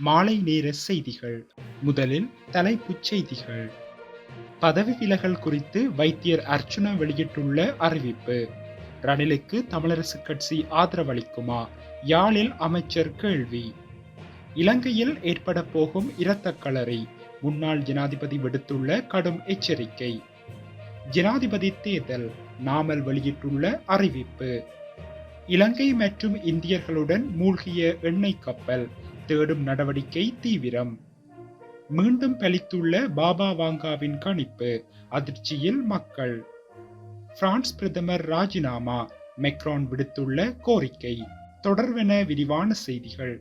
மாலை நேர செய்திகள். முதலில் தலைப்புச் செய்திகள். பதவி விலகல் குறித்து வைத்தியர் அர்ச்சுனா வெளியிட்டுள்ள அறிவிப்பு. ரணிலுக்கு தமிழரசு கட்சி ஆதரவளிக்குமா? யாழில் அமைச்சர் கேள்வி. இலங்கையில் ஏற்பட போகும் இரத்தக்களறி முன்னாள் ஜனாதிபதி விடுத்துள்ள கடும் எச்சரிக்கை. ஜனாதிபதி தேர்தல் நாமல் வெளியிட்டுள்ள அறிவிப்பு. இலங்கை மற்றும் இந்தியர்களுடன் மூழ்கிய எண்ணெய் கப்பல். தேடும் நடவடிக்கை தீவிரம். மீண்டும் பலித்துள்ள பாபா வாங்காவின் கணிப்பு அதிர்ச்சியில் மக்கள். பிரான்ஸ் பிரதமர் ராஜினாமா மெக்ரான் விடுத்துள்ள கோரிக்கை. தொடர்வென விரிவான செய்திகள்.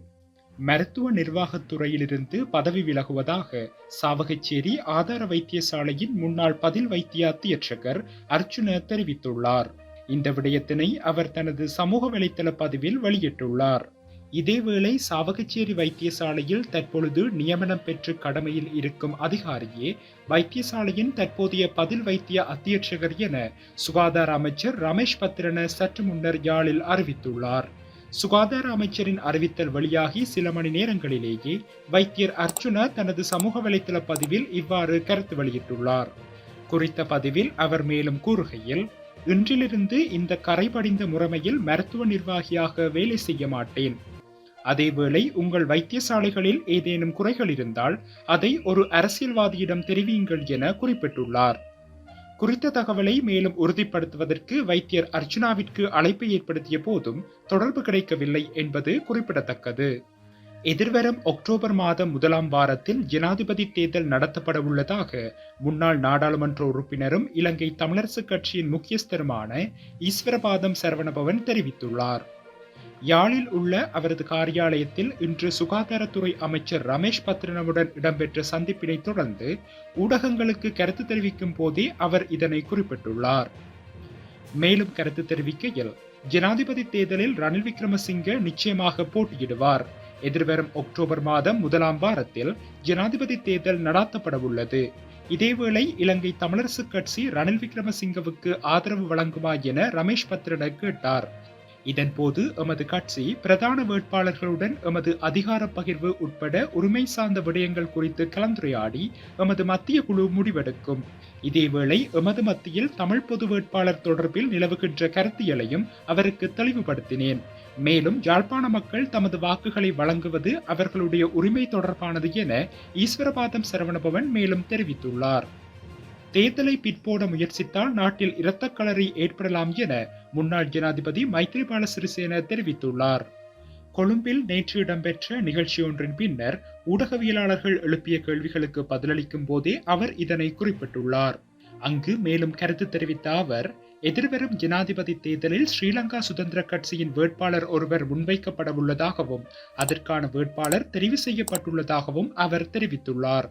மருத்துவ நிர்வாகத்துறையிலிருந்து பதவி விலகுவதாக சாவகச்சேரி ஆதார வைத்தியசாலையின் முன்னாள் பதில் வைத்திய அத்தியட்சகர் அர்ச்சுன தெரிவித்துள்ளார். இந்த விடயத்தினை அவர் தனது சமூக வலைத்தள பதிவில் வெளியிட்டுள்ளார். இதேவேளை சாவகச்சேரி வைத்தியசாலையில் தற்பொழுது நியமனம் பெற்று கடமையில் இருக்கும் அதிகாரியே வைத்தியசாலையின் தற்போதைய பதில் வைத்திய அத்தியட்சகர் என சுகாதார அமைச்சர் ரமேஷ் பத்திரன சற்று முன்னர் யாழில் அறிவித்துள்ளார். சுகாதார அமைச்சரின் அறிவித்தல் வெளியாகி சில மணி நேரங்களிலேயே வைத்தியர் அர்ஜுன தனது சமூக வலைதள பதிவில் இவ்வாறு கருத்து வெளியிட்டுள்ளார். குறித்த பதிவில் அவர் மேலும் கூறுகையில் இன்றிலிருந்து இந்த கரைபடிந்த முறைமையில் மருத்துவ நிர்வாகியாக வேலை செய்ய மாட்டேன். அதேவேளை உங்கள் வைத்தியசாலைகளில் ஏதேனும் குறைகள் இருந்தால் அதை ஒரு அரசியல்வாதியிடம் தெரிவியுங்கள் என குறிப்பிட்டுள்ளார். குறித்த தகவலை மேலும் உறுதிப்படுத்துவதற்கு வைத்தியர் அர்ச்சுனாவிற்கு அழைப்பை ஏற்படுத்திய போதும் தொடர்பு கிடைக்கவில்லை என்பது குறிப்பிடத்தக்கது. எதிர்வரும் அக்டோபர் மாதம் முதலாம் வாரத்தில் ஜனாதிபதி தேர்தல் நடத்தப்பட உள்ளதாக முன்னாள் நாடாளுமன்ற உறுப்பினரும் இலங்கை தமிழரசுக் கட்சியின் முக்கியஸ்தருமான ஈஸ்வரபாதம் சரவணபவன் தெரிவித்துள்ளார். யாழில் உள்ள அவரது காரியாலயத்தில் இன்று சுகாதாரத்துறை அமைச்சர் ரமேஷ் பத்ரனவுடன் இடம்பெற்ற சந்திப்பினை தொடர்ந்து ஊடகங்களுக்கு கருத்து தெரிவிக்கும் போதே அவர் இதனை குறிப்பிட்டுள்ளார். மேலும் கருத்து தெரிவிக்கையில் ஜனாதிபதி தேர்தலில் ரணில் விக்ரமசிங்க நிச்சயமாக போட்டியிடுவார். எதிர்வரும் அக்டோபர் மாதம் முதலாம் வாரத்தில் ஜனாதிபதி தேர்தல் நடாத்தப்பட உள்ளது இதேவேளை இலங்கை தமிழரசு கட்சி ரணில் விக்ரமசிங்கவுக்கு ஆதரவு வழங்குமா என ரமேஷ் பத்ரன கேட்டார். இதன்போது எமது கட்சி பிரதான வேட்பாளர்களுடன் எமது அதிகார பகிர்வு உட்பட உரிமை சார்ந்த விடயங்கள் குறித்து கலந்துரையாடி எமது மத்திய குழு முடிவெடுக்கும். இதேவேளை எமது மத்தியில் தமிழ் பொது வேட்பாளர் தொடர்பில் நிலவுகின்ற கருத்தியலையும் அவருக்கு தெளிவுபடுத்தினேன். மேலும் யாழ்ப்பாண மக்கள் தமது வாக்குகளை வழங்குவது அவர்களுடைய உரிமை தொடர்பானது என ஈஸ்வரபாதம் சரவணபவன் மேலும் தெரிவித்துள்ளார். தேர்தலை பிற்போட முயற்சித்தால் நாட்டில் இரத்தக்களறி ஏற்படலாம் என முன்னாள் ஜனாதிபதி மைத்ரிபால சிறிசேன தெரிவித்துள்ளார். கொழும்பில் நேற்று இடம்பெற்ற நிகழ்ச்சியொன்றின் பின்னர் ஊடகவியலாளர்கள் எழுப்பிய கேள்விகளுக்கு பதிலளிக்கும் போதே அவர் இதனை குறிப்பிட்டுள்ளார். அங்கு மேலும் கருத்து தெரிவித்த அவர் எதிர்வரும் ஜனாதிபதி தேர்தலில் ஸ்ரீலங்கா சுதந்திர கட்சியின் வேட்பாளர் ஒருவர் முன்வைக்கப்பட உள்ளதாகவும் அதற்கான வேட்பாளர் தெரிவு செய்யப்பட்டுள்ளதாகவும் அவர் தெரிவித்துள்ளார்.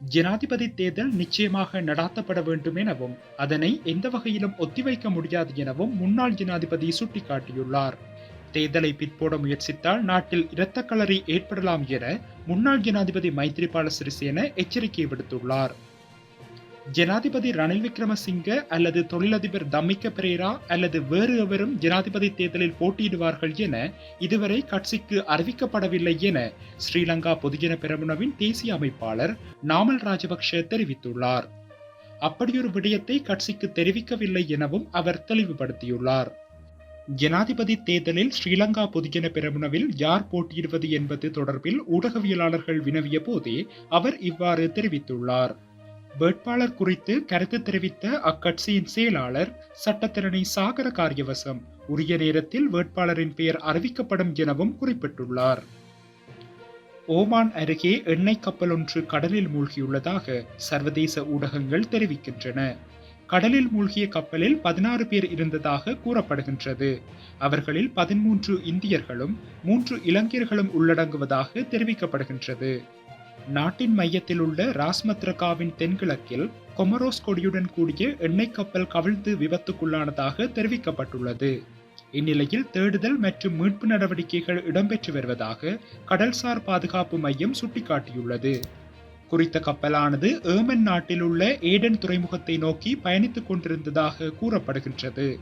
ஜனாதிபதி தேர்தல் நிச்சயமாக நடாத்தப்பட வேண்டும் எனவும் அதனை எந்த வகையிலும் ஒத்திவைக்க முடியாது எனவும் முன்னாள் ஜனாதிபதி சுட்டிக்காட்டியுள்ளார். தேர்தலை பிற்போட முயற்சித்தால் நாட்டில் இரத்தக்களறி ஏற்படலாம் என முன்னாள் ஜனாதிபதி மைத்ரிபால சிறிசேன எச்சரிக்கை விடுத்துள்ளார். ஜனாதிபதி ரணில் விக்ரமசிங்க அல்லது தொழிலதிபர் தம்மிக்க பிரேரா அல்லது வேறு எவரும் ஜனாதிபதி தேர்தலில் போட்டியிடுவார்கள் என இதுவரை கட்சிக்கு அறிவிக்கப்படவில்லை என ஸ்ரீலங்கா பொதுஜன பெரமுனவின் தேசிய அமைப்பாளர் நாமல் ராஜபக்ஷ தெரிவித்துள்ளார். அப்படியொரு விடயத்தை கட்சிக்கு தெரிவிக்கவில்லை எனவும் அவர் தெளிவுபடுத்தியுள்ளார். ஜனாதிபதி தேர்தலில் ஸ்ரீலங்கா பொதுஜன பெரமுனவில் யார் போட்டியிடுவது என்பது தொடர்பில் ஊடகவியலாளர்கள் வினவிய போதே அவர் இவ்வாறு தெரிவித்துள்ளார். வேட்பாளர் குறித்து கருத்து தெரிவித்த அக்கட்சியின் செயலாளர் சட்டத்திறனை சாகர காரியவசம் உரிய நேரத்தில் வேட்பாளரின் பெயர் அறிவிக்கப்படும் எனவும் குறிப்பிட்டுள்ளார். ஓமான் அருகே எண்ணெய் கப்பல் ஒன்று கடலில் மூழ்கியுள்ளதாக சர்வதேச ஊடகங்கள் தெரிவிக்கின்றன. கடலில் மூழ்கிய கப்பலில் பதினாறு பேர் இருந்ததாக கூறப்படுகின்றது. அவர்களில் பதிமூன்று இந்தியர்களும் மூன்று இலங்கையர்களும் உள்ளடங்குவதாக தெரிவிக்கப்படுகின்றது. நாட்டின் மையத்தில் உள்ள ராஸ்மத்ரகாவின் தென்கிழக்கில் கொமரோஸ் கொடியுடன் கூடிய எண்ணெய் கப்பல் கவிழ்ந்து விபத்துக்குள்ளானதாக தெரிவிக்கப்பட்டுள்ளது. இந்நிலையில் தேடுதல் மற்றும் மீட்பு நடவடிக்கைகள் இடம்பெற்று வருவதாக கடல்சார் பாதுகாப்பு மையம் சுட்டிக்காட்டியுள்ளது. குறித்த கப்பலானது ஏமன் நாட்டில் உள்ள ஏடன் துறைமுகத்தை நோக்கி பயணித்துக் கொண்டிருந்ததாக கூறப்படுகின்றது.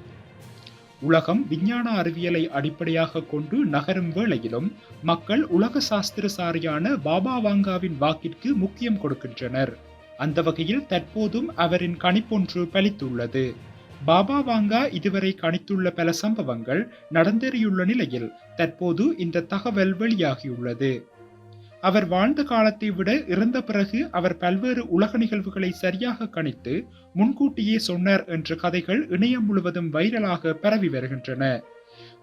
உலகம் விஞ்ஞான அறிவியலை அடிப்படையாக கொண்டு நகரும் வேளையிலும் மக்கள் உலக சாஸ்திரசாரியான பாபா வாங்காவின் வாக்கிற்கு முக்கியம் கொடுக்கின்றனர். அந்த வகையில் தற்போதும் அவரின் கணிப்பொன்று பலித்துள்ளது. பாபா வாங்கா இதுவரை கணித்துள்ள பல சம்பவங்கள் நடந்தேறியுள்ள நிலையில் தற்போது இந்த தகவல் வெளியாகியுள்ளது. அவர் வாழ்ந்த காலத்தை விட இறந்த பிறகு அவர் பல்வேறு உலக நிகழ்வுகளை சரியாக கணித்து முன்கூட்டியே சொன்னார் என்ற கதைகள் இணையம் முழுவதும் வைரலாக பரவி வருகின்றன.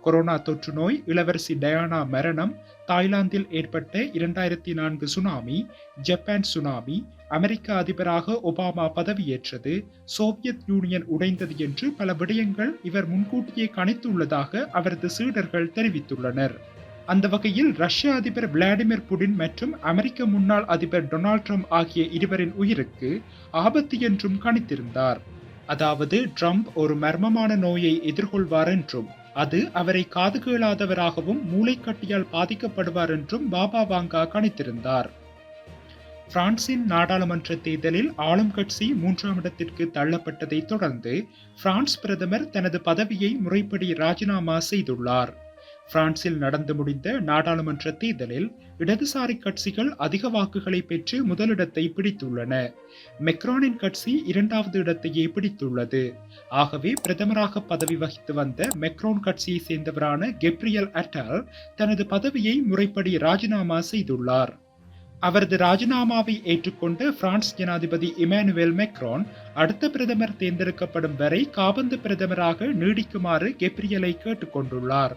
கொரோனா தொற்று நோய் இளவரசி டயானா மரணம் தாய்லாந்தில் ஏற்பட்ட இரண்டாயிரத்தி நான்கு சுனாமி ஜப்பான் சுனாமி அமெரிக்க அதிபராக ஒபாமா பதவியேற்றது சோவியத் யூனியன் உடைந்தது என்று பல விடயங்கள் இவர் முன்கூட்டியே கணித்துள்ளதாக அவரது சீடர்கள் தெரிவித்துள்ளனர். அந்த வகையில் ரஷ்ய அதிபர் விளாடிமிர் புடின் மற்றும் அமெரிக்க முன்னாள் அதிபர் டொனால்ட் ட்ரம்ப் ஆகிய இருவரின் உயிருக்கு ஆபத்து என்றும் கணித்திருந்தார். அதாவது ட்ரம்ப் ஒரு மர்மமான நோயை எதிர்கொள்வார் என்றும் அது அவரை காது கேளாதவராகவும் மூளைக்கட்டியால் பாதிக்கப்படுவார் என்றும் பாபா வாங்கா கணித்திருந்தார். பிரான்சின் நாடாளுமன்ற தேர்தலில் ஆளும் கட்சி மூன்றாம் இடத்திற்கு தள்ளப்பட்டதை தொடர்ந்து பிரான்ஸ் பிரதமர் தனது பதவியை முறைப்படி ராஜினாமா செய்துள்ளார். பிரான்சில் நடந்து முடிந்த நாடாளுமன்ற தேர்தலில் இடதுசாரி கட்சிகள் அதிக வாக்குகளை பெற்று முதலிடத்தை பிடித்துள்ளன. மெக்ரானின் கட்சி இரண்டாவது இடத்தையே பிடித்துள்ளது. ஆகவே பிரதமராக பதவி வகித்து வந்த மெக்ரோன் கட்சியை சேர்ந்தவரான கெப்ரியல் அட்டால் தனது பதவியை முறைப்படி ராஜினாமா செய்துள்ளார். அவரது ராஜினாமாவை ஏற்றுக்கொண்ட பிரான்ஸ் ஜனாதிபதி இமானுவேல் மெக்ரான் அடுத்த பிரதமர் தேர்ந்தெடுக்கப்படும் வரை காபந்து பிரதமராக நீடிக்குமாறு கெப்ரியலை கேட்டுக்கொண்டுள்ளார்.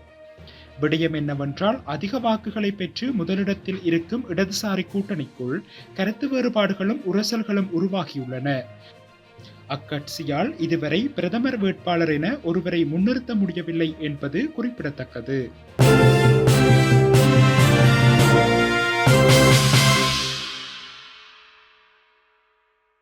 விடயம் என்னவென்றால் அதிக வாக்குகளை பெற்று முதலிடத்தில் இருக்கும் இடதுசாரி கூட்டணிக்குள் கருத்து வேறுபாடுகளும் உரசல்களும் உருவாகியுள்ளன. அக்கட்சியால் இதுவரை பிரதமர் வேட்பாளர் என ஒருவரை முன்னிறுத்த முடியவில்லை என்பது குறிப்பிடத்தக்கது.